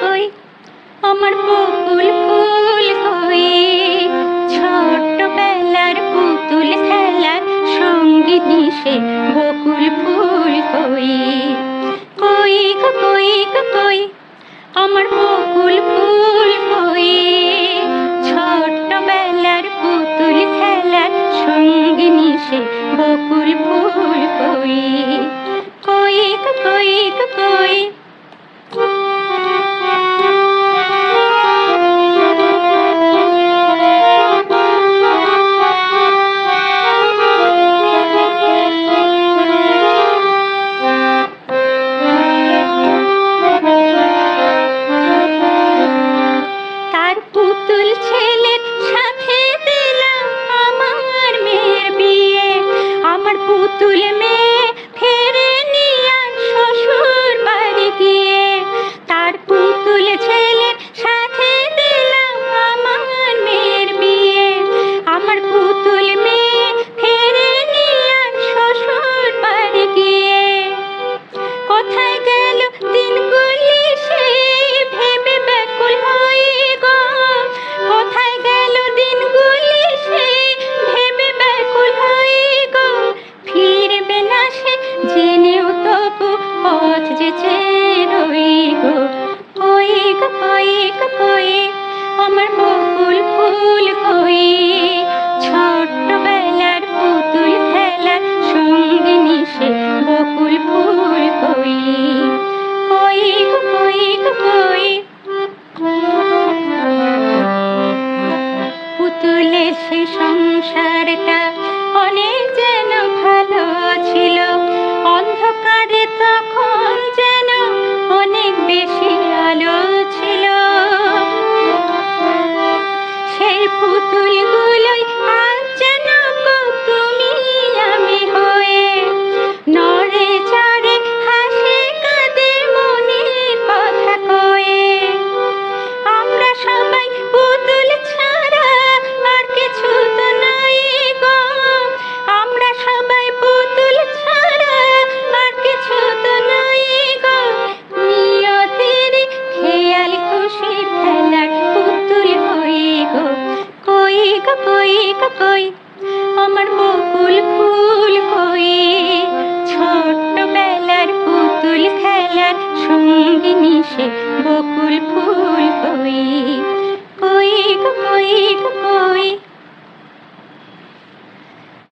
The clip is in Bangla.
হই আমার বকুল ফুল কই ছোট বেলার পুতুল খেলার সঙ্গী দিশে বকুল ফুল হই কই কই কই, আমার বকুল ফুল হই ছোটবেলার পুতুল খেলার সঙ্গী নিশে বকুল ফুল যেছে রই গো কই কই কই আমার বকুল ফুল কই ছড় putri itu আমার বকুল ফুল কই ছোটবেলার পুতুল খেলার সঙ্গিনী সে বকুল ফুল কই